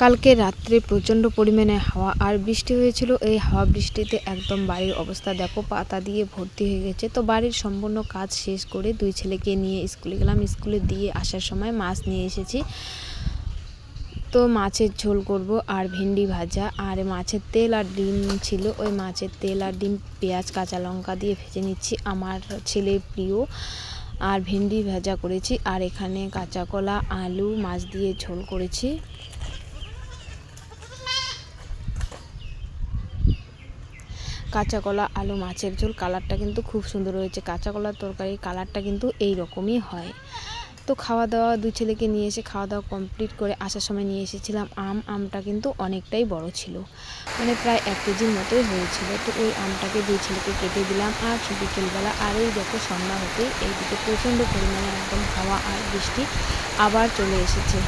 কালকে রাত্রে প্রচণ্ড পরিমাণে হাওয়া আর বৃষ্টি হয়েছিল। এই হাওয়া বৃষ্টিতে একদম বাড়ির অবস্থা দেখো, পাতা দিয়ে ভর্তি হয়ে গেছে। তো বাড়ির সম্পূর্ণ কাজ শেষ করে দুই ছেলেকে নিয়ে স্কুলে গেলাম। স্কুলে দিয়ে আসার সময় মাছ নিয়ে এসেছি। তো মাছের ঝোল করব আর ভেন্ডি ভাজা। আর মাছের তেল আর ডিম ছিল। ওই মাছের তেল আর ডিম, পেঁয়াজ, কাঁচা লঙ্কা দিয়ে ভেজে নিচ্ছি। আমার ছেলের প্রিয়। আর ভেন্ডি ভাজা করেছি। আর এখানে কাঁচা কলা, আলু, মাছ দিয়ে ঝোল করেছি। কাঁচা কলা আলু, মাছের ঝোল, কালারটা কিন্তু খুব সুন্দর হয়েছে। কাঁচা কলার তরকারি কালারটা কিন্তু এই রকমই হয়। তো খাওয়া দাওয়া দুই ছেলেকে নিয়ে এসে খাওয়া দাওয়া কমপ্লিট করে আসার সময় নিয়ে এসেছিলাম। আম, আমটা কিন্তু অনেকটাই বড় ছিল। মানে প্রায় এক কেজির মতোই হয়েছিল। তো ওই আমটাকে দুই ছেলেকে কেটে দিলাম। আর বিকেলবেলা আর এই দেখো সন্ধ্যা হতেই এইদিকে প্রচণ্ড পরিমাণে একদম হাওয়া আর বৃষ্টি আবার চলে এসেছে।